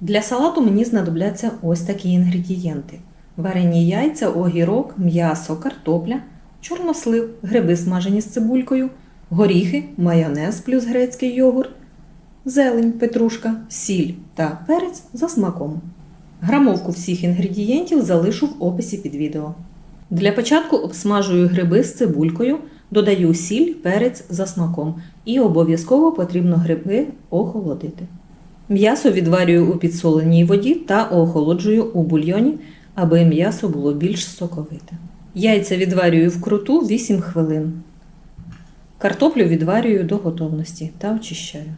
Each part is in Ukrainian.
Для салату мені знадобляться ось такі інгредієнти: варені яйця, огірок, м'ясо, картопля, чорнослив, гриби смажені з цибулькою, горіхи, майонез плюс грецький йогурт, зелень, петрушка, сіль та перець за смаком. Грамовку всіх інгредієнтів залишу в описі під відео. Для початку обсмажую гриби з цибулькою, додаю сіль, перець за смаком і обов'язково потрібно гриби охолодити. М'ясо відварюю у підсоленій воді та охолоджую у бульйоні, аби м'ясо було більш соковите. Яйця відварюю вкруту 8 хвилин. Картоплю відварюю до готовності та очищаю.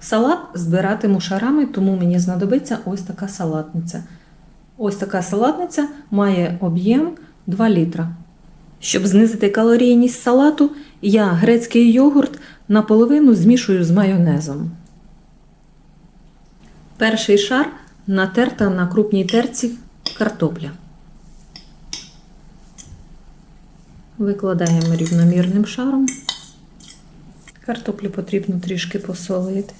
Салат збиратиму шарами, тому мені знадобиться ось така салатниця. Ось така салатниця має об'єм 2 літра. Щоб знизити калорійність салату, я грецький йогурт наполовину змішую з майонезом. Перший шар натерта на крупній терці картопля. Викладаємо рівномірним шаром. Картоплю потрібно трішки посолити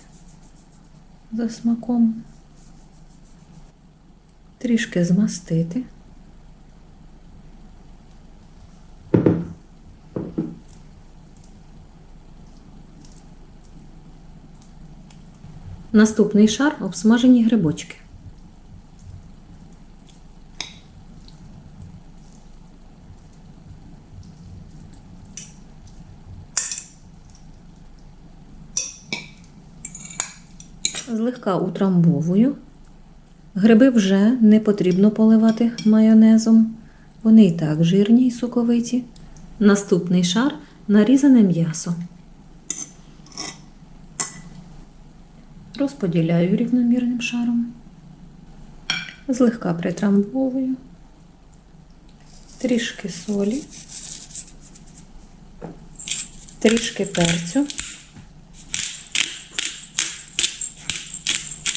за смаком, трішки змастити. Наступний шар обсмажені грибочки. Злегка утрамбовую. Гриби вже не потрібно поливати майонезом. Вони і так жирні і соковиті. Наступний шар нарізане м'ясо. Розподіляю рівномірним шаром. Злегка притрамбовую. Трішки солі, трішки перцю.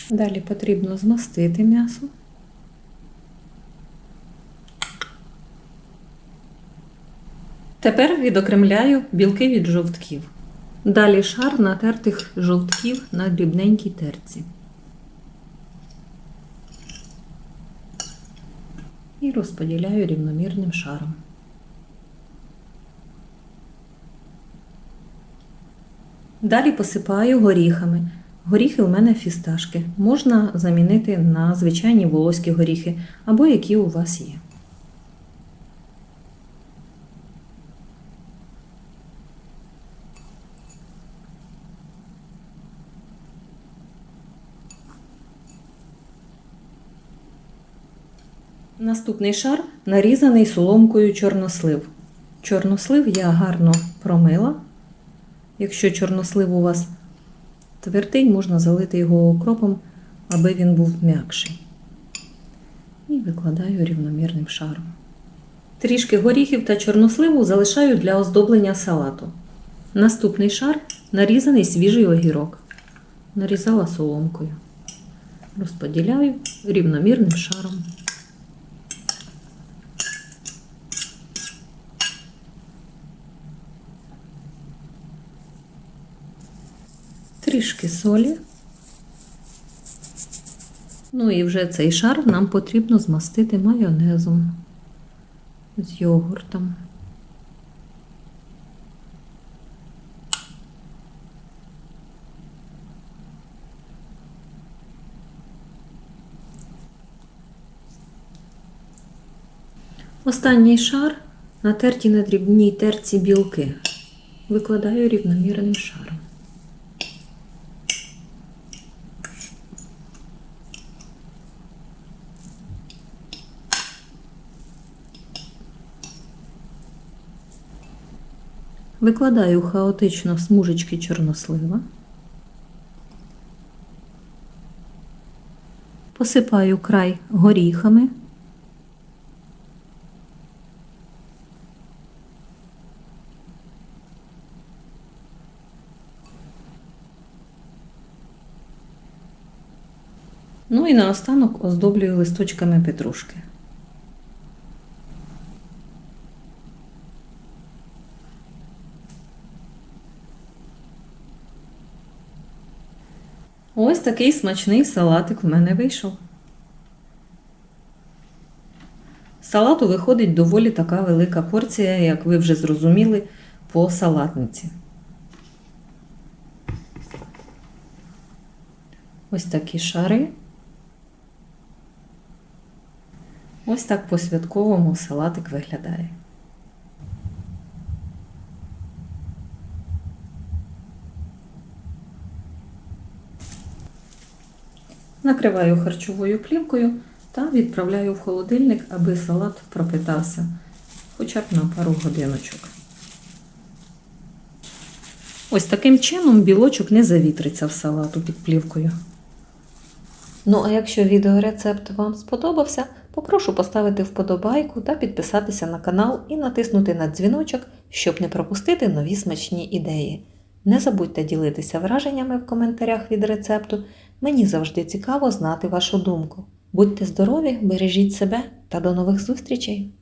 Далі потрібно змастити м'ясо. Тепер відокремляю білки від жовтків. Далі шар натертих жовтків на дрібненькій терці. І розподіляю рівномірним шаром. Далі посипаю горіхами. Горіхи у мене фісташки. Можна замінити на звичайні волоські горіхи або які у вас є. Наступний шар нарізаний соломкою чорнослив. Чорнослив я гарно промила. Якщо чорнослив у вас твердий, можна залити його окропом, аби він був м'якший. І викладаю рівномірним шаром. Трішки горіхів та чорносливу залишаю для оздоблення салату. Наступний шар нарізаний свіжий огірок. Нарізала соломкою. Розподіляю рівномірним шаром. Трішки солі. Ну і вже цей шар нам потрібно змастити майонезом з йогуртом. Останній шар натерті на дрібній терці білки. Викладаю рівномірним шаром. Викладаю хаотично смужечки чорнослива. Посипаю край горіхами. Ну і наостанок оздоблюю листочками петрушки. Ось такий смачний салатик в мене вийшов. Салату виходить доволі така велика порція, як ви вже зрозуміли, по салатниці. Ось такі шари. Ось так по святковому салатик виглядає. Накриваю харчовою плівкою та відправляю в холодильник, аби салат пропитався хоча б на пару годиночок. Ось таким чином білочок не завітриться в салату під плівкою. Ну а якщо відеорецепт вам сподобався, попрошу поставити вподобайку та підписатися на канал і натиснути на дзвіночок, щоб не пропустити нові смачні ідеї. Не забудьте ділитися враженнями в коментарях від рецепту. Мені завжди цікаво знати вашу думку. Будьте здорові, бережіть себе та до нових зустрічей!